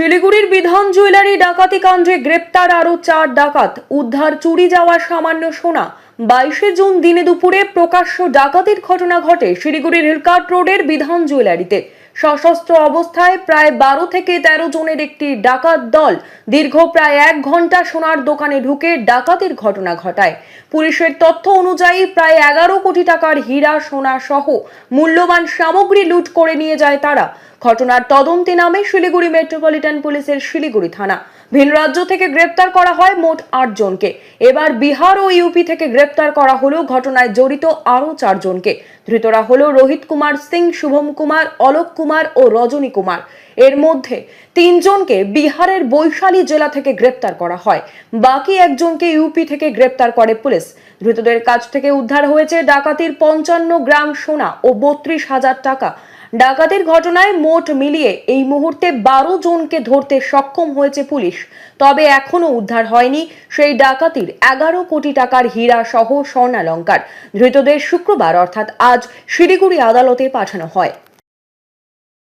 শিলিগুড়ির বিধান জুয়েলারি ডাকাতি কাণ্ডে গ্রেপ্তার আরও চার ডাকাত। উদ্ধার চুরি যাওয়া সামান্য সোনা। বাইশে জুন দিনে দুপুরে প্রকাশ্য ডাকাতির ঘটনা ঘটে শিলিগুড়ির হিলকাট রোডের বিধান জুয়েলারিতে। সশস্ত্র অবস্থায় প্রায় বারো থেকে তেরো জনের একটি ডাকাত দল দীর্ঘ প্রায় এক ঘণ্টা সোনার দোকানে ঢুকে ডাকাতির ঘটনা ঘটায়। পুলিশের তথ্য অনুযায়ী প্রায় এগারো কোটি টাকার হীরা সোনা সহ মূল্যবান সামগ্রী লুট করে নিয়ে যায় তারা। ঘটনার তদন্তে নামে শিলিগুড়ি মেট্রোপলিটন পুলিশের শিলিগুড়ি থানা। ভিন রাজ্য থেকে গ্রেপ্তার করা হয় মোট আট জনকে। এবার বিহার ও ইউপি থেকে গ্রেপ্তার করা হলো ঘটনায় জড়িত আরও চারজনকে ধৃতরা হলো রোহিত কুমার সিং, শুভম কুমার, অলোক কুমার ও রজনী কুমার। এর মধ্যে তিনজনকে বিহারের বৈশালী জেলা থেকে গ্রেপ্তার করা হয়। বাকি একজনকে ইউপি থেকে গ্রেপ্তার করে পুলিশ। ধৃতদের কাছ থেকে উদ্ধার হয়েছে ডাকাতির পঞ্চান্ন গ্রাম সোনা ও বত্রিশ হাজার টাকা। ডাকাতির ঘটনায় মোট মিলিয়ে এই মুহূর্তে বারো জনকে ধরতে সক্ষম হয়েছে পুলিশ। তবে এখনও উদ্ধার হয়নি সেই ডাকাতির এগারো কোটি টাকার হীরা সহ স্বর্ণালঙ্কার। ধৃতদের শুক্রবার, অর্থাৎ আজ শিলিগুড়ি আদালতে পাঠানো হয়।